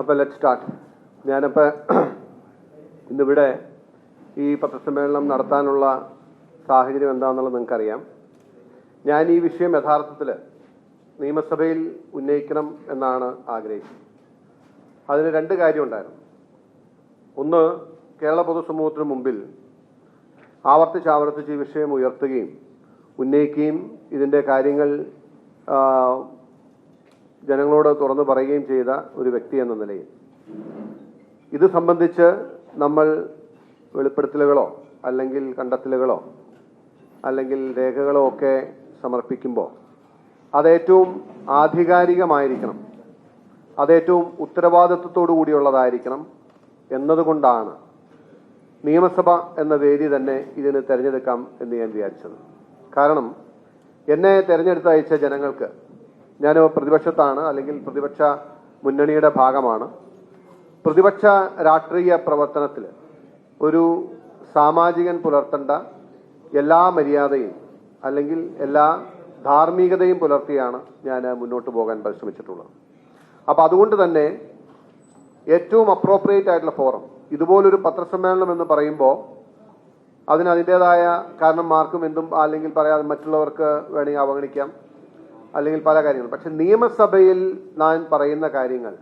അപ്പോൾ let start ഞാനിപ്പോൾ ഇന്നിവിടെ ഈ പത്രസമ്മേളനം നടത്താനുള്ള സാഹചര്യം എന്താണെന്നുള്ളത് നിങ്ങൾക്കറിയാം. ഞാൻ ഈ വിഷയം യഥാർത്ഥത്തിൽ നിയമസഭയിൽ ഉന്നയിക്കണം എന്നാണ് ആഗ്രഹിച്ചത്. അതിന് രണ്ട് കാര്യമുണ്ടായിരുന്നു ഒന്ന് കേരള പൊതുസമൂഹത്തിന് മുമ്പിൽ ആവർത്തിച്ച് ആവർത്തിച്ച് ഈ വിഷയം ഉയർത്തുകയും ഉന്നയിക്കുകയും ഇതിന്റെ കാര്യങ്ങൾ ജനങ്ങളോട് തുറന്നു പറയുകയും ചെയ്ത ഒരു വ്യക്തി എന്ന നിലയിൽ. ഇത് സംബന്ധിച്ച് നമ്മൾ വെളിപ്പെടുത്തലുകളോ അല്ലെങ്കിൽ കണ്ടെത്തലുകളോ അല്ലെങ്കിൽ രേഖകളോ ഒക്കെ സമർപ്പിക്കുമ്പോൾ അതേറ്റവും ആധികാരികമായിരിക്കണം. അതേറ്റവും ഉത്തരവാദിത്വത്തോടു കൂടിയുള്ളതായിരിക്കണം എന്നതുകൊണ്ടാണ് നിയമസഭ എന്ന വേദി തന്നെ ഇതിന് തിരഞ്ഞെടുക്കാം എന്ന് ഞാൻ വിചാരിച്ചത്. കാരണം എന്നെ തെരഞ്ഞെടുത്തയച്ച ജനങ്ങൾക്ക് ഞാൻ പ്രതിപക്ഷത്താണ് അല്ലെങ്കിൽ പ്രതിപക്ഷ മുന്നണിയുടെ ഭാഗമാണ്. പ്രതിപക്ഷ രാഷ്ട്രീയ പ്രവർത്തനത്തിൽ ഒരു സാമാജികൻ പുലർത്തേണ്ട എല്ലാ മര്യാദയും അല്ലെങ്കിൽ എല്ലാ ധാർമ്മികതയും പുലർത്തിയാണ് ഞാൻ മുന്നോട്ട് പോകാൻ പരിശ്രമിച്ചിട്ടുള്ളത്. അപ്പോൾ അതുകൊണ്ട് തന്നെ ഏറ്റവും അപ്രോപ്രിയേറ്റ് ആയിട്ടുള്ള ഫോറം ഇതുപോലൊരു പത്രസമ്മേളനം എന്ന് പറയുമ്പോൾ അതിന് അതിന്റെതായ കാരണന്മാർക്കും എന്തും അല്ലെങ്കിൽ പറയാതെ മറ്റുള്ളവർക്ക് വേണമെങ്കിൽ അവഗണിക്കാം. അല്ലെങ്കിൽ പല കാര്യങ്ങൾ പക്ഷെ നിയമസഭയിൽ ഞാൻ പറയുന്ന കാര്യങ്ങൾ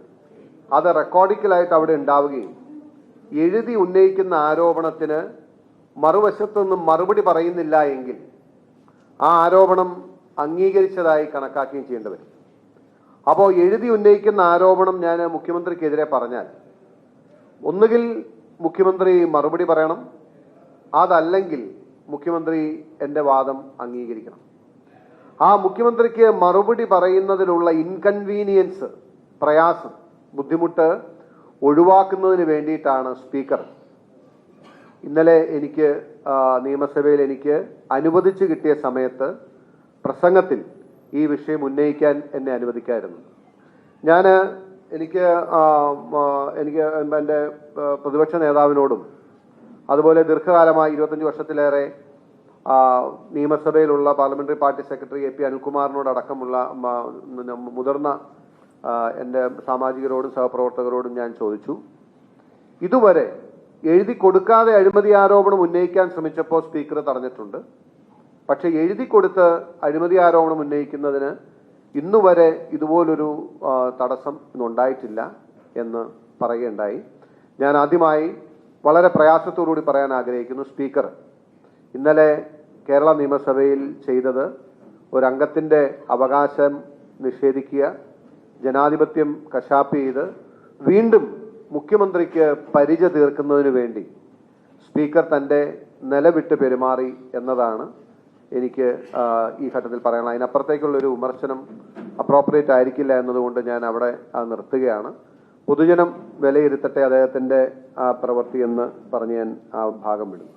അത് റെക്കോർഡിക്കലായിട്ട് അവിടെ ഉണ്ടാവുകയും എഴുതി ഉന്നയിക്കുന്ന ആരോപണത്തിന് മറുവശത്തൊന്നും മറുപടി പറയുന്നില്ല എങ്കിൽ ആ ആരോപണം അംഗീകരിച്ചതായി കണക്കാക്കുകയും ചെയ്യേണ്ടി വരും. അപ്പോൾ എഴുതി ഉന്നയിക്കുന്ന ആരോപണം ഞാൻ മുഖ്യമന്ത്രിക്കെതിരെ പറഞ്ഞാൽ ഒന്നുകിൽ മുഖ്യമന്ത്രി മറുപടി പറയണം അതല്ലെങ്കിൽ മുഖ്യമന്ത്രി എന്റെ വാദം അംഗീകരിക്കണം. ആ മുഖ്യമന്ത്രിക്ക് മറുപടി പറയുന്നതിലുള്ള ഇൻകൺവീനിയൻസ് പ്രയാസം ബുദ്ധിമുട്ട് ഒഴിവാക്കുന്നതിന് വേണ്ടിയിട്ടാണ് സ്പീക്കർ. ഇന്നലെ എനിക്ക് നിയമസഭയിൽ എനിക്ക് അനുവദിച്ചു കിട്ടിയ സമയത്ത് പ്രസംഗത്തിൽ ഈ വിഷയം ഉന്നയിക്കാൻ എന്നെ അനുവദിക്കായിരുന്നു. ഞാൻ എനിക്ക് എനിക്ക് എന്റെ പ്രതിപക്ഷ നേതാവിനോടും അതുപോലെ ദീർഘകാലമായി ഇരുപത്തഞ്ച് വർഷത്തിലേറെ നിയമസഭയിലുള്ള parliamentary party secretary A P അനിൽകുമാറിനോടക്കമുള്ള മുതിർന്ന എന്റെ സാമാജികരോടും സഹപ്രവർത്തകരോടും ഞാൻ ചോദിച്ചു. ഇതുവരെ എഴുതി കൊടുക്കാതെ അഴിമതി ആരോപണം ഉന്നയിക്കാൻ ശ്രമിച്ചപ്പോൾ സ്പീക്കർ തടഞ്ഞിട്ടുണ്ട്. പക്ഷേ എഴുതി കൊടുത്ത് അഴിമതി ആരോപണം ഉന്നയിക്കുന്നതിന് ഇന്നുവരെ ഇതുപോലൊരു തടസ്സം ഇന്നുണ്ടായിട്ടില്ല എന്ന് പറയുകയുണ്ടായി. ഞാൻ ആദ്യമായി വളരെ പ്രയാസത്തോടുകൂടി പറയാൻ ആഗ്രഹിക്കുന്നു സ്പീക്കർ. ഇന്നലെ കേരള നിയമസഭയിൽ ചെയ്തത് ഒരംഗത്തിന്റെ അവകാശം നിഷേധിക്കുക ജനാധിപത്യം കശാപ്പ് ചെയ്ത് വീണ്ടും മുഖ്യമന്ത്രിക്ക് പരിച തീർക്കുന്നതിന് വേണ്ടി സ്പീക്കർ തന്റെ നിലവിട്ട് പെരുമാറി എന്നതാണ് എനിക്ക് ഈ ഘട്ടത്തിൽ പറയാനുള്ളത്. അതിനപ്പുറത്തേക്കുള്ള ഒരു വിമർശനം അപ്രോപ്രിയേറ്റ് ആയിരിക്കില്ല എന്നതുകൊണ്ട് ഞാൻ അവിടെ നിർത്തുകയാണ്. പൊതുജനം വിലയിരുത്തട്ടെ അദ്ദേഹത്തിന്റെ പ്രവൃത്തി എന്ന് പറഞ്ഞ് ഞാൻ ആ ഭാഗം വിടും